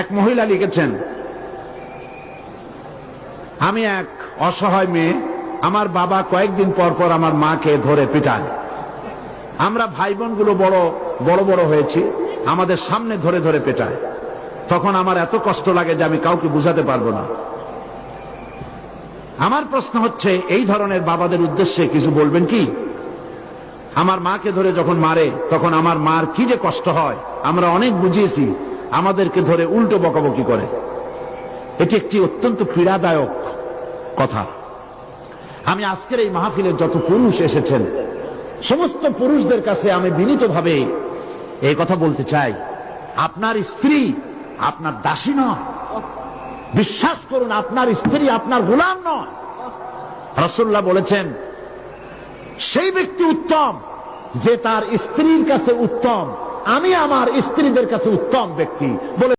এক মহিলা লিখেছেন, আমি এক অসহায় মেয়ে, আমার বাবা কয়েকদিন পর পর আমার মাকে ধরে পিটায়। আমরা ভাই বোনগুলো বড় বড় বড় হয়েছি, আমাদের সামনে ধরে ধরে পেটায়। তখন আমার এত কষ্ট লাগে যে আমি কাউকে বুঝাতে পারব না। আমার প্রশ্ন হচ্ছে, এই ধরনের বাবাদের উদ্দেশ্যে কিছু বলবেন কি? আমার মাকে ধরে যখন মারে, তখন আমার মার কি যে কষ্ট হয়, আমরা অনেক বুঝিয়েছি। আমাদেরকে ধরে উল্টো বকাবকি করে। এটি একটি অত্যন্ত পীড়াদায়ক কথা। আমি আজকের এই মাহফিলের যত পুরুষ এসেছেন, সমস্ত পুরুষদের কাছে আমি বিনীতভাবে এই কথা বলতে চাই। আপনার স্ত্রী আপনার দাসী নয়। বিশ্বাস করুন, আপনার স্ত্রী আপনার গোলাম নয়। রসুল্লাহ বলেছেন, সেই ব্যক্তি উত্তম যে তার স্ত্রীর কাছে উত্তম। আমি আমার স্ত্রীদের কাছে উত্তম ব্যক্তি। বলে